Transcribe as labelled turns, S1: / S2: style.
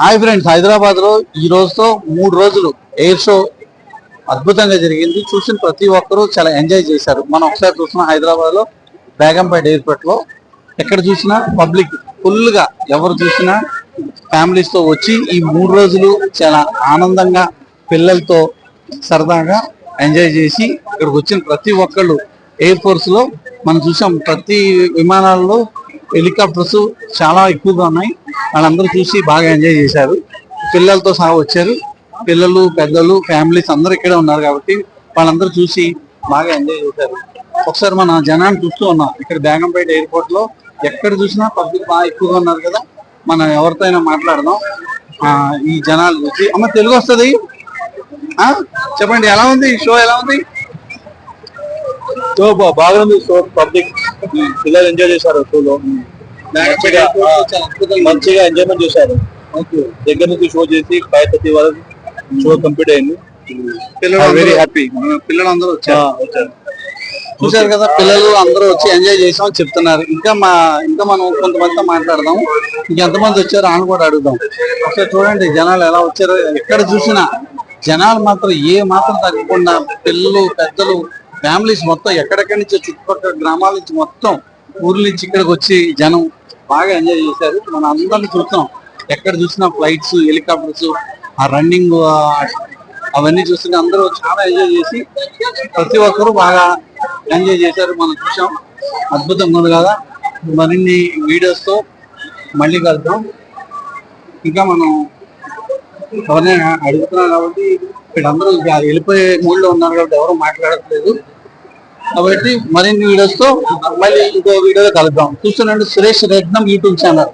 S1: Hi friends హైదరాబాద్లో ఈ రోజుతో మూడు రోజులు ఎయిర్ షో అద్భుతంగా జరిగింది. చూసిన ప్రతి ఒక్కరూ చాలా ఎంజాయ్ చేశారు. మనం ఒకసారి చూసిన హైదరాబాద్లో బేగంపేట ఎయిర్పోర్ట్లో ఎక్కడ చూసినా పబ్లిక్ ఫుల్గా ఎవరు చూసినా ఫ్యామిలీస్తో వచ్చి ఈ మూడు రోజులు చాలా ఆనందంగా పిల్లలతో సరదాగా ఎంజాయ్ చేసి ఇక్కడికి వచ్చిన ప్రతి ఒక్కళ్ళు ఎయిర్ ఫోర్స్లో మనం చూసాం ప్రతి విమానాల్లో హెలికాప్టర్స్ చాలా ఎక్కువగా ఉన్నాయి. వాళ్ళందరూ చూసి బాగా ఎంజాయ్ చేశారు. పిల్లలతో సహా వచ్చారు. పిల్లలు పెద్దలు ఫ్యామిలీస్ అందరూ ఇక్కడే ఉన్నారు కాబట్టి వాళ్ళందరూ చూసి బాగా ఎంజాయ్ చేశారు. ఒకసారి మన జనాన్ని చూస్తూ ఉన్నాం. ఇక్కడ బేగంపేట ఎయిర్పోర్ట్లో ఎక్కడ చూసినా పబ్లిక్ బాగా ఎక్కువగా ఉన్నారు కదా. మనం ఎవరితో అయినా మాట్లాడదాం ఈ జనాలు చూసి అమ్మ తెలుగు వస్తుంది? చెప్పండి ఎలా ఉంది? ఈ షో ఎలా ఉంది?
S2: సో బా- బాగుంది సో పబ్లిక్ పిల్లలు ఎంజాయ్ చేశారు షోలో మంచిగా మంచిగా ఎంజాయ్మెంట్ చేశారు. దగ్గర నుంచి షో చేసి ఫైవ్ థర్టీ వరకు షో కంప్లీట్ అయింది.
S1: పిల్లలు
S2: వెరీ హ్యాపీ
S1: పిల్లలు అందరూ వచ్చారు. చూశారు కదా పిల్లలు అందరూ వచ్చి ఎంజాయ్ చేసామని చెప్తున్నారు. ఇంకా మా ఇంకా మనం కొంతమందితో మాట్లాడదాం. ఇంకెంతమంది వచ్చారో అని కూడా అడుగుదాం. ఒకసారి చూడండి జనాలు ఎలా వచ్చారో. ఎక్కడ చూసినా జనాలు మాత్రం ఏ మాత్రం తగ్గకుండా పిల్లలు పెద్దలు ఫ్యామిలీస్ మొత్తం ఎక్కడెక్కడి నుంచి చుట్టుపక్కల గ్రామాల నుంచి మొత్తం ఊర్ల నుంచి ఇక్కడికి వచ్చి జనం బాగా ఎంజాయ్ చేశారు. మనం అందరిని చూస్తాం. ఎక్కడ చూసినా ఫ్లైట్స్ హెలికాప్టర్స్ ఆ రన్నింగ్ అవన్నీ చూస్తుంటే అందరూ చాలా ఎంజాయ్ చేసి ప్రతి ఒక్కరూ బాగా ఎంజాయ్ చేశారు. మనం చూసాం అద్భుతంగా ఉంది కదా. మరిన్ని వీడియోస్తో మళ్ళీ కలుద్దాం. ఇంకా మనం ఎవరినే అడుగుతున్నారు కాబట్టి వీళ్ళందరూ అందరూ వెళ్ళిపోయే మూడ్లో ఉన్నారు కాబట్టి ఎవరు మాట్లాడట్లేదు. కాబట్టి మరిన్ని వీడియోస్తో మళ్ళీ ఇంకో వీడియోలో కలుద్దాం. చూస్తున్నాండి సురేష్ రెడ్నం యూట్యూబ్ ఛానల్